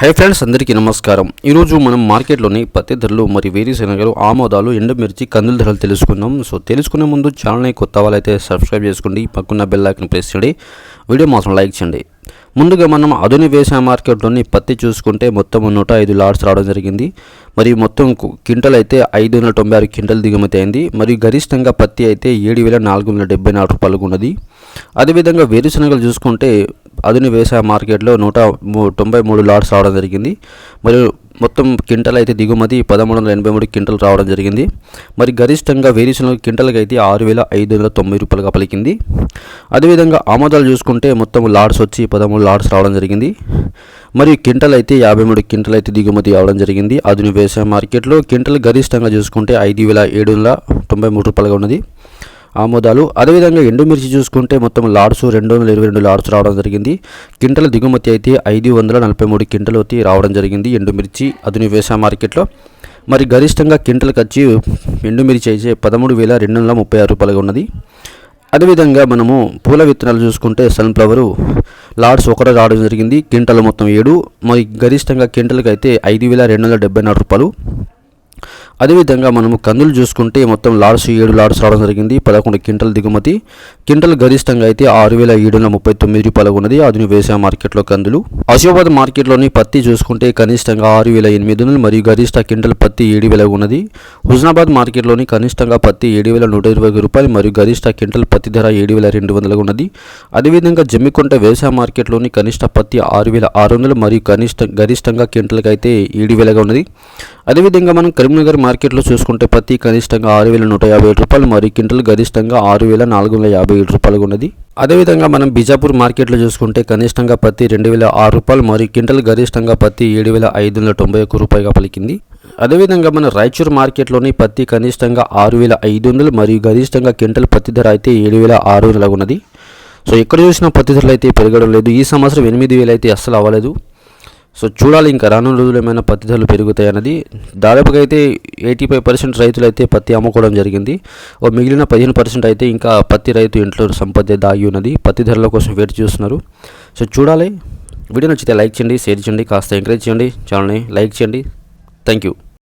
Hi friends అందరికీ నమస్కారం. ఈరోజు మనం మార్కెట్లోని పత్తి ధరలు మరియు వేరుశనగలు ఆమోదాలు ఎండమిర్చి కందుల ధరలు తెలుసుకుందాం. సో తెలుసుకునే ముందు ఛానల్ని కొత్త వాళ్ళైతే సబ్స్క్రైబ్ చేసుకోండి. పక్కన బెల్ ఐకన్ ప్రెస్ చేయండి. వీడియో మాత్రం లైక్ చేయండి. ముందుగా మనం అదుని వ్యవసాయ మార్కెట్లోని పత్తి చూసుకుంటే మొత్తం నూట ఐదు లాట్స్ రావడం జరిగింది. మరియు మొత్తం క్వింటల్ అయితే ఐదు వందల తొంభై ఆరు క్వింటల్ దిగుమతి అయింది. మరియు గరిష్టంగా పత్తి అయితే ఏడు వేల నాలుగు వందల డెబ్బై నాలుగు రూపాయలకు ఉన్నది. అదేవిధంగా వేరుశనగలు చూసుకుంటే అదుని వ్యవసాయ మార్కెట్లో నూట తొంభై మూడు లాట్స్ రావడం జరిగింది. మరియు మొత్తం క్వింటల్ అయితే దిగుమతి పదమూడు వందల ఎనభై మూడు క్వింటల్ రావడం జరిగింది. మరి గరిష్టంగా వేరుశనగ క్వింటల్కి అయితే ఆరు వేల ఐదు వందల తొంభై రూపాయలుగా పలికింది. అదేవిధంగా ఆమోదాలు చూసుకుంటే మొత్తం లాడ్స్ వచ్చి పదమూడు లాడ్స్ రావడం జరిగింది. మరియు క్వింటల్ అయితే యాభై మూడు క్వింటల్ అయితే దిగుమతి అవడం జరిగింది. ఆధునిక వ్యవసాయ మార్కెట్లో క్వింటల్ గరిష్టంగా చూసుకుంటే ఐదు వేల ఏడు వందల తొంభై మూడు రూపాయలుగా ఉన్నది. ఆమోదాలు. అదేవిధంగా ఎండుమిర్చి చూసుకుంటే మొత్తం లాడ్స్ రెండు వందల ఇరవై రెండు లాడ్స్ రావడం జరిగింది. క్వింటల్ దిగుమతి అయితే ఐదు వందల నలభై మూడు క్వింటల్ వచ్చి రావడం జరిగింది ఎండుమిర్చి అదుని వ్యవసాయ మార్కెట్లో. మరి గరిష్టంగా క్వింటల్కి వచ్చి ఎండుమిర్చి అయితే పదమూడు వేల రెండు వందల ముప్పై ఆరు రూపాయలుగా ఉన్నది. అదేవిధంగా మనము పూల విత్తనాలు చూసుకుంటే సన్ఫ్లవరు లాడ్స్ ఒకటి రావడం జరిగింది. కింటలు మొత్తం ఏడు. మరి గరిష్టంగా క్వింటల్కి అయితే ఐదు వేల రెండు వందల డెబ్బై నాలుగు రూపాయలు. అదేవిధంగా మనము కందులు చూసుకుంటే మొత్తం లాడ్స్ ఏడు లాడ్స్ రావడం జరిగింది. పదకొండు క్వింటల్ దిగుమతి. క్వింటల్ గరిష్టంగా అయితే ఆరు వేల ఏడు వందల ముప్పై తొమ్మిది రూపాయలు ఉన్నది. ఆధునిక వ్యవసాయ మార్కెట్లో కందులు. ఆసిఫాబాద్ మార్కెట్లోని పత్తి చూసుకుంటే కనిష్టంగా ఆరు వేల ఎనిమిది వందలు మరియు గరిష్ట క్వింటల్ పత్తి ఏడు వేల ఉన్నది. హుజనాబాద్ మార్కెట్లోని కనిష్టంగా పత్తి ఏడు వేల నూట ఇరవై ఒక రూపాయలు మరియు గరిష్ట క్వింటల్ పత్తి ధర ఏడు వేల రెండు వందలుగా ఉన్నది. అదేవిధంగా జమ్మికుంట వ్యవసాయ మార్కెట్లోని కనిష్ట పత్తి ఆరు వేల ఆరు వందలు మరియు కనిష్ట గరిష్టంగా క్వింటల్కి అయితే ఏడు వేలగా ఉన్నది. అదేవిధంగా మనం కరీంనగర్ మార్కెట్లో చూసుకుంటే పత్తి కనిష్టంగా ఆరు వేల నూట యాభై ఏడు రూపాయలు మరియు క్వింటల్ గరిష్టంగా ఆరు వేల నాలుగు వందల యాభై ఏడు రూపాయలుగా ఉన్నది. అదేవిధంగా మనం బిజాపూర్ మార్కెట్లో చూసుకుంటే కనిష్టంగా పత్తి రెండు వేల ఆరు రూపాయలు మరియు క్వింటల్ గరిష్టంగా పత్తి ఏడు వేల ఐదు వందల తొంభై ఒక్క రూపాయిగా పలికింది. అదేవిధంగా మన రాయచూర్ మార్కెట్లోని పత్తి కనిష్టంగా ఆరు వేల ఐదు వందలు మరియు గరిష్టంగా క్వింటల్ పత్తి ధర అయితే ఏడు వేల ఆరు వందలుగా ఉన్నది. సో ఎక్కడ చూసినా పత్తి ధరలు అయితే పెరగడం లేదు. ఈ సంవత్సరం ఎనిమిది వేలు అయితే అస్సలు అవ్వలేదు. సో చూడాలి ఇంకా రానున్న రోజులు ఏమైనా పత్తి ధరలు పెరుగుతాయి అన్నది. దాదాపుగా అయితే ఎయిటీ ఫైవ్ పర్సెంట్ రైతులు అయితే పత్తి అమ్ముకోవడం జరిగింది. ఓ మిగిలిన పదిహేను పర్సెంట్ అయితే ఇంకా పత్తి రైతు ఇంట్లో సంపద దాగి ఉన్నది. పత్తి ధరల కోసం వెయిట్ చూస్తున్నారు. సో చూడాలి. వీడియో నచ్చితే లైక్ చేయండి షేర్ చేయండి కాస్త ఎంకరేజ్ చేయండి. ఛానల్ని లైక్ చేయండి. Thank you.